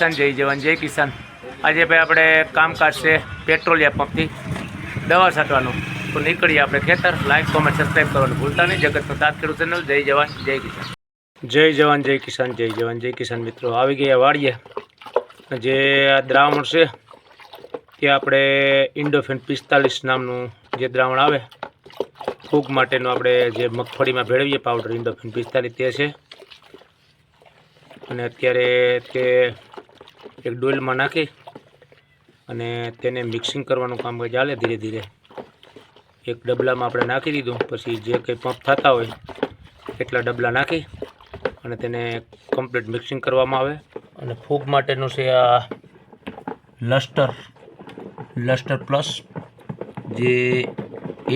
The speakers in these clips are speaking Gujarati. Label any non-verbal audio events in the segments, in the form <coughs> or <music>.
કિસાન, જય જવાન, જય કિસાન. આજે ભાઈ આપણે કામકાજ છે પેટ્રોલિયા પંપથી. દવા છાંટવાનું. તો નીકળીએ આપણે ખેતર. લાઈક કોમેન્ટ સબસ્ક્રાઈબ કરવાનું ભૂલતા નહીં. જગતનો તાત ખેડૂત ચેનલ, જય જવાન, જય કિસાન. જય જવાન, જય કિસાન, જય જવાન, જય કિસાન મિત્રો. આવી ગયા વાડીએ. જે આ દ્રાવણ છે તે આપણે ઇન્ડોફેન પિસ્તાલીસ નામનું જે દ્રાવણ આવે, ફૂગ માટેનું આપણે જે મગફળીમાં ભેળવીએ પાવડર ઇન્ડોફેન પિસ્તાલીસ તે છે. અને અત્યારે તે એક ડોલમાં નાખી અને તેને મિક્સિંગ કરવાનું કામ ચાલે ધીરે ધીરે. એક ડબલામાં આપણે નાખી દીધું, પછી જે કંઈ પંપ થતા હોય એટલા ડબલા નાખી અને તેને કમ્પ્લીટ મિક્સિંગ કરવામાં આવે. અને ફૂગ માટેનું છે આ લસ્ટર લસ્ટર પ્લસ જે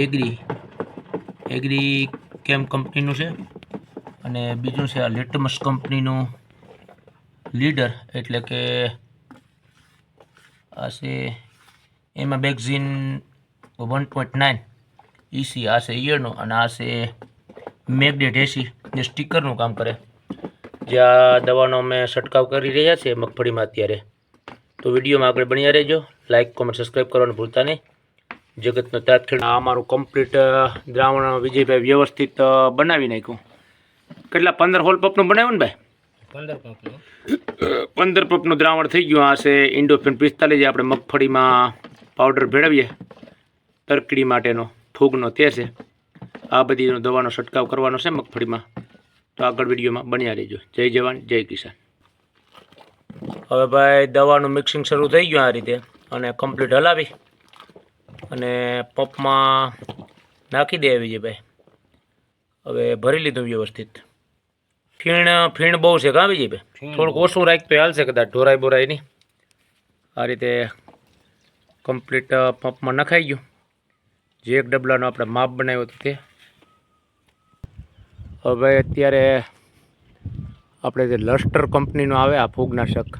એગ્રી એગ્રી કેમ કંપનીનું છે અને બીજું છે આ લેટમસ કંપનીનું લીડર એટલે કે આ છે, એમાં બેગઝીન વન પોઈન્ટ નાઇન ઇસી આ છે ઈયરનું અને આ છે મેગડેટ એસી જે સ્ટીકરનું કામ કરે. જે આ દવાનો અમે છંટકાવ કરી રહ્યા છીએ મગફળીમાં અત્યારે. તો વિડીયોમાં આગળ બન્યા રહેજો. લાઇક કોમેન્ટ સબસ્ક્રાઈબ કરવાનું ભૂલતા નહીં. જગતનો તાત્કાલિક આ અમારું કમ્પ્લીટ દ્રાવણ વિજયભાઈ વ્યવસ્થિત બનાવી નાખ્યું. કેટલા? પંદર હોલ પપનું બનાવ્યું ને ભાઈ? પંદર પંપનું. દ્રાવણ થઈ ગયું. આ છે ઇન્ડોફિન પિસ્તાલીસ આપણે મગફળીમાં પાવડર ભેળવીએ, તરકડી માટેનો ફૂગનો તે છે. આ બધી દવાનો છંટકાવ કરવાનો છે મગફળીમાં. તો આગળ વિડીયોમાં બન્યા રહેજો. જય જવાન, જય કિસાન. હવે ભાઈ દવાનું મિક્સિંગ શરૂ થઈ ગયું આ રીતે અને કમ્પ્લીટ હલાવી અને પંપમાં નાખી દે આવી છે ભાઈ. હવે ભરી લીધું વ્યવસ્થિત. ફીણ ફીણ બહુ છે કાં વિજય ભાઈ થોડુંક ઓછું રાખ તો હાલશે કદાચ ઢોરાઈ બોરાઈ નહીં. આ રીતે કમ્પ્લીટ પંપમાં નખાઈ ગયું. જે એક ડબલાનો આપણે માપ બનાવ્યો હતો તે. હવે અત્યારે આપણે જે લસ્ટર કંપનીનું આવે આ ફૂગનાશક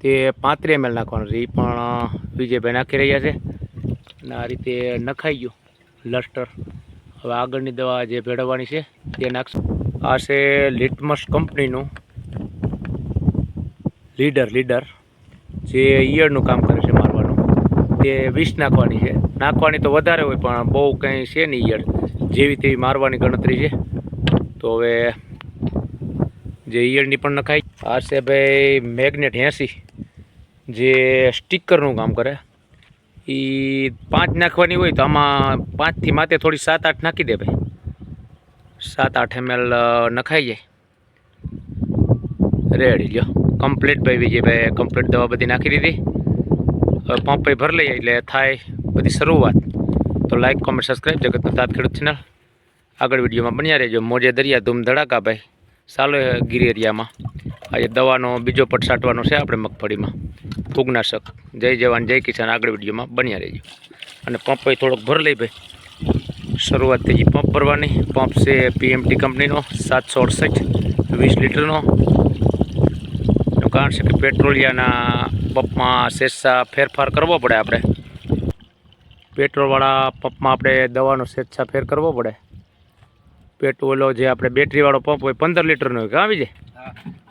તે પાંત્રીસ એમએલ નાખવાનું છે. એ પણ વિજયભાઈ નાખી રહ્યા છે. અને આ રીતે નખાઈ ગયું લસ્ટર. હવે આગળની દવા જે ભેળવવાની છે તે નાખશું. આ છે લિટમસ કંપનીનું. Leader leader. જે ઈયળનું કામ કરે છે મારવાનું. તે વીસ નાખવાની છે. નાખવાની તો વધારે હોય, પણ બહુ કંઈ છે નહીં ઈયળ. જેવી તેવી મારવાની ગણતરી છે. તો હવે જે ઈયળની પણ નખાય. આ છે ભાઈ મેગ્નેટ એંસી. જે સ્ટીકરનું કામ કરે. એ પાંચ નાખવાની હોય તો આમાં પાંચથી માથે થોડી સાત આઠ નાખી દે ભાઈ. સાત આઠ એમએલ નખાઈ જાય. રેડી લ્યો. કમ્પ્લીટ ભાઈ વિજયભાઈ કમ્પ્લીટ દવા બધી નાખી દીધી. હવે પંપ ભરી લઈએ, એટલે થાય બધી શરૂઆત. તો લાઇક કોમેન્ટ સબસ્ક્રાઈબ જગતનો તાત ખેડૂત ચેનલ આગળ વિડીયોમાં બન્યા રહેજો. મોજે દરિયા ધૂમ ધડાકા ભાઈ. સાલો ગીર એરિયામાં. આજે દવાનો બીજો પટ સાટવાનો છે આપણે મગફળીમાં. ફૂગનાશક. જય જવાન, જય કિસાન. આગળ વિડીયોમાં બન્યા રહેજો. અને પંપ થોડોક ભર લઈ ભાઈ. શરૂઆત થઈ પંપ ભરવાની. પંપ છે પીએમટી કંપનીનો સાતસો અડસઠ વીસ લીટરનો. એનું કારણ છે કે પેટ્રોલિયાના પંપમાં સ્વેચ્છા ફેરફાર કરવો પડે આપણે. પેટ્રોલવાળા પંપમાં આપણે દવાનો સ્વેચ્છા ફેર કરવો પડે. પેટ્રોલો જે આપણે બેટરીવાળો પંપ હોય પંદર લીટરનો હોય આવી જાય?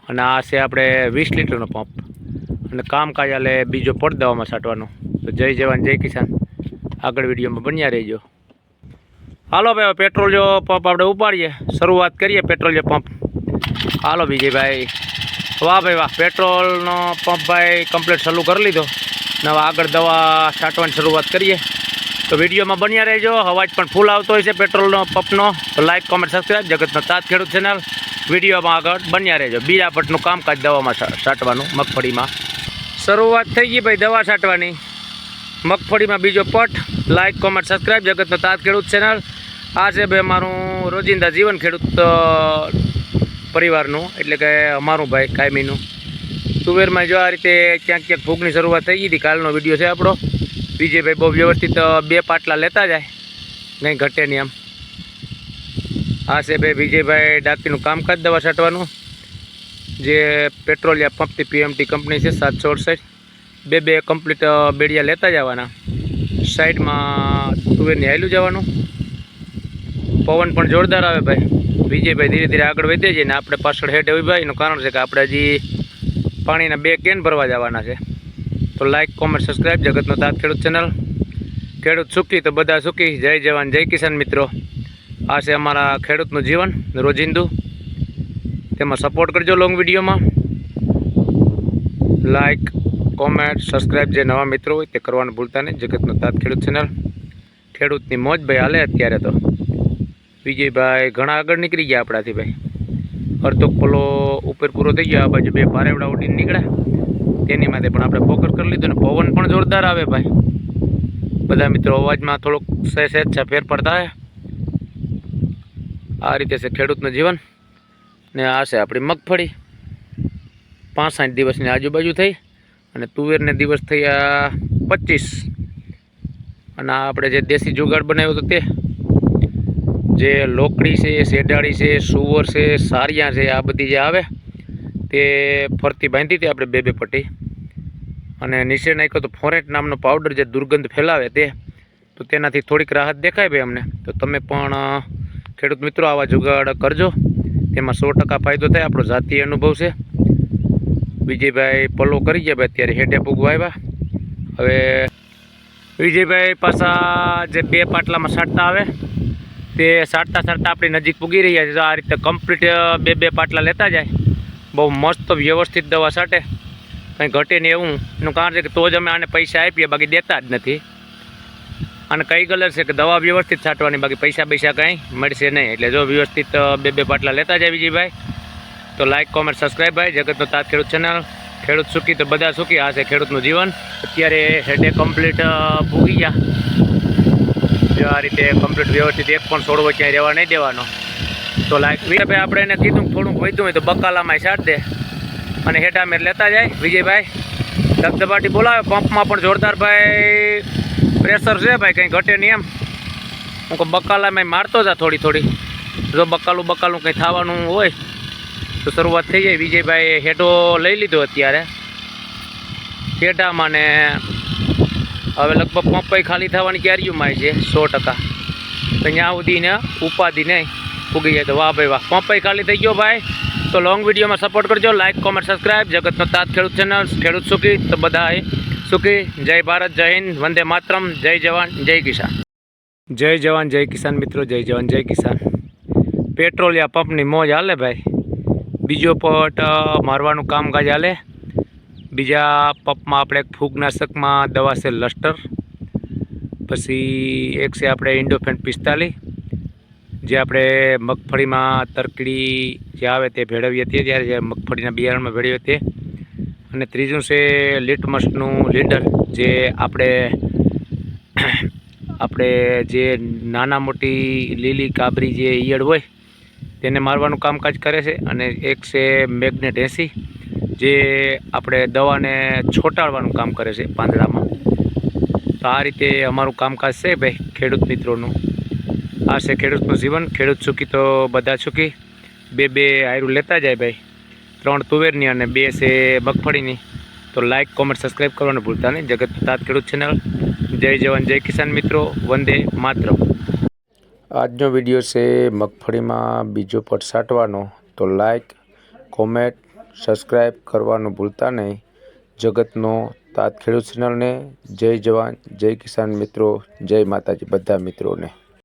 અને આ છે આપણે વીસ લીટરનો પંપ. અને કામકાજ આલે બીજો પડ દવામાં છાંટવાનો તો જય જવાન જય કિસાન. આગળ વિડીયોમાં બન્યા રહેજો. હાલો ભાઈ પેટ્રોલ જો પંપ આપણે ઉપાડીએ. શરૂઆત કરીએ પેટ્રોલ જો પંપ હાલો વિજયભાઈ વાહ ભાઈ વાહ પેટ્રોલનો પંપ ભાઈ કમ્પ્લીટ ચાલુ કરી લીધો. ને હવે આગળ દવા છાંટવાની શરૂઆત કરીએ. તો વિડીયોમાં બન્યા રહેજો. અવાજ પણ ફૂલ આવતો હોય છે પેટ્રોલનો પંપનો તો લાઈક કોમેન્ટ સબસ્ક્રાઈબ જગતનો તાત ખેડૂત ચેનલ વિડીયોમાં આગળ બન્યા રહેજો. બીજા પટનું કામકાજ દવામાં છાંટવાનું, મગફળીમાં. શરૂઆત થઈ ગઈ ભાઈ દવા છાંટવાની. મગફળીમાં બીજો પટ. લાઈક કોમેન્ટ સબસ્ક્રાઈબ જગતનો તાત ખેડૂત ચેનલ આ છે ભાઈ અમારું રોજિંદા જીવન ખેડૂત પરિવારનું, એટલે કે અમારું ભાઈ, કાયમીનું. તુવેરમાં જો આ રીતે ક્યાંક ક્યાંક ફૂગની શરૂઆત થઈ ગઈ કાલનો વીડિયો છે આપણો. વિજયભાઈ બહુ વ્યવસ્થિત બે પાટલા લેતા જાય. કંઈ ઘટે નહીં આમ. આ છે ભાઈ વિજયભાઈ ડાકીનું કામકાજ દવા છાંટવાનું. જે પેટ્રોલિયા પંપથી પીએમટી કંપની છે, સાતસો અડસઠ. બે બે કમ્પ્લીટ બેડિયા લેતા જવાના. સાઈડમાં તુવેરની હાયલું જવાનું. પવન પણ જોરદાર આવે ભાઈ. વિજયભાઈ ધીરે ધીરે આગળ વધે છે ને આપણે પાછળ હેઠ ઊભા એનું કારણ છે કે આપણે હજી પાણીના બે કેન ભરવા જવાના છે. તો લાઇક કોમેન્ટ સબસ્ક્રાઈબ જગતનો તાત ખેડૂત ચેનલ. ખેડૂત સુખી તો બધા સુખી. જય જવાન, જય કિસાન મિત્રો. આ છે અમારા ખેડૂતનું જીવન, રોજિંદુ. તેમાં સપોર્ટ કરજો લોંગ વિડીયોમાં. લાઈક કોમેન્ટ સબસ્ક્રાઈબ જે નવા મિત્રો હોય તે કરવાનું ભૂલતા નહીં. જગતનો તાત ખેડૂત ચેનલ. ખેડૂતની મોજ ભાઈ હાલે અત્યારે તો. વિજયભાઈ ઘણા આગળ નીકળી ગયા આપણાથી ભાઈ. અડધો પલો ઉપર પૂરો થઈ ગયો, આ બાજુ બે પારેવડા ઉડીને નીકળ્યા. તેની માટે પણ આપણે ફોકસ કરી લીધું ને પવન પણ જોરદાર આવે ભાઈ. બધા મિત્રો અવાજમાં થોડોક સહેજ છે ફેર પડતા આ રીતે છે ખેડૂતનું જીવન. ને આ છે આપણી મગફળી. પાંસઠ દિવસની આજુબાજુ થઈ અને તુવેરને દિવસ થયા પચીસ. અને આ આપણે જે દેશી જુગાડ બનાવ્યો હતો તે જે લોકડી છે શેડાળી છે, સુવર છે, સારિયા છે, આ બધી જે આવે, તે ફરતી બાંધી હતી આપણે બે બે પટ્ટી. અને નીચે નાખ્યો તો ફોરેટ નામનો પાવડર જે દુર્ગંધ ફેલાવે તે, તો તેનાથી થોડીક રાહત દેખાય ભાઈ અમને. તો તમે પણ ખેડૂત મિત્રો આવા જુગાડ કરજો. તેમાં સો ટકા ફાયદો થાય, આપણો જાતીય અનુભવ છે. વિજયભાઈ પલ્લો કરી ગયા ભાઈ અત્યારે હેઠે પૂગવા હવે વિજયભાઈ પાછા જે બે પાટલામાં સાટતા આવે તે સાટતા સાટતા આપણી નજીક પૂગી રહ્યા છે. તો આ રીતે કમ્પ્લીટ બે બે પાટલા લેતા જાય, બહુ મસ્ત વ્યવસ્થિત દવા સાટે. કંઈ ઘટે નહીં એવું. એનું કારણ છે કે તો જ અમે આને પૈસા આપીએ, બાકી દેતા જ નથી. અને કઈ કલર છે કે દવા વ્યવસ્થિત છાંટવાની બાકી પૈસા પૈસા કંઈ મળશે નહીં. એટલે જો વ્યવસ્થિત બે બે પાટલા લેતા જાય વિજયભાઈ, તો લાઇક કોમેન્ટ સબસ્ક્રાઈબ ભાઈ. જગતનો તાત ખેડૂત ચેનલ ખેડૂત સુખી તો બધા સુખી. આ છે ખેડૂતનું જીવન. અત્યારે હેડે કમ્પ્લીટ ભૂગી ગયા. જો આ રીતે કમ્પ્લીટ વ્યવસ્થિત એક પણ છોડવો ક્યાંય રહેવા નહીં દેવાનો. તો લાઈક વિજયભાઈ આપણે એને કીધું થોડુંક વધ્યું હોય તો બકાલામાં છાટ દે. અને હેઠા મેર લેતા જાય. વિજયભાઈ, ધબધબાટી બોલાવે. પંપમાં પણ જોરદાર ભાઈ પ્રેશર છે ભાઈ, કંઈ ઘટે નહીં એમ. હું કહું, બકાલામાં મારતો જા થોડી થોડી. જો બકાલું બકાલું કંઈ થવાનું હોય, તો શરૂઆત થઈ જાય. વિજયભાઈ હેઠો લઈ લીધો અત્યારે. હેઠામાં ને હવે લગભગ પંપાઈ ખાલી થવાની ક્યારીઓમાં છે, સો ટકા. ત્યાં સુધી ને ઉપાધિ નહીં ઉગી જાય તો વાહ ભાઈ વાહ. પંપાઈ ખાલી થઈ ગયો ભાઈ. તો લોંગ વિડીયોમાં સપોર્ટ કરજો લાઇક કોમેન્ટ સબસ્ક્રાઈબ જગતનો તાત ખેડૂત ચેનલ ખેડૂત સુખી. તો બધા સુખી. જય ભારત, જય હિન્દ. વંદે માતરમ. જય જવાન, જય કિસાન. જય જવાન, જય કિસાન મિત્રો. જય જવાન, જય કિસાન. પેટ્રોલિયા પંપની મોજ હાલે ભાઈ? બીજો પટ મારવાનું કામકાજ હાલે? બીજા પપમાં આપણે એક ફૂગનાશકમાં દવા છે લસ્ટર. પછી એક છે આપણે ઇન્ડોફેન પિસ્તાલીસ, જે આપણે મગફળીમાં તરકડી જે આવે તે ભેળવીએ તે જ્યારે મગફળીના બિયારણમાં ભેળવીએ તે અને ત્રીજું છે લીટમસનું લીડર, જે આપણે <coughs> આપણે જે નાના મોટી લીલી કાબરી જે ઈયળ હોય, તેને મારવાનું કામકાજ કરે છે. અને એક છે મેગ્નેટ એસી જે આપણે દવાને છોટાડવાનું કામ કરે છે પાંદડામાં તો આ રીતે અમારું કામકાજ છે ભાઈ, ખેડૂત મિત્રોનું. આ છે ખેડૂતનું જીવન, ખેડૂત સુખી તો બધા સુખી. બે બે આયરું લેતા જાય ભાઈ. ત્રણ તુવેરની અને બે છે મગફળીની. તો લાઇક કોમેન્ટ સબસ્ક્રાઈબ કરવાનું ભૂલતા નહીં. જગત તાત ખેડૂત ચેનલ જય જવાન, જય કિસાન મિત્રો. વંદે માત્ર આજનો વીડિયો છે મગફળીમાં બીજો પટ સાટવાનો. તો લાઇક કોમેન્ટ સબસ્ક્રાઈબ કરવાનું ભૂલતા નહીં. જગતનો તાત ખેડૂત ચેનલને જય જવાન, જય કિસાન મિત્રો, જય માતાજી, બધા મિત્રોને.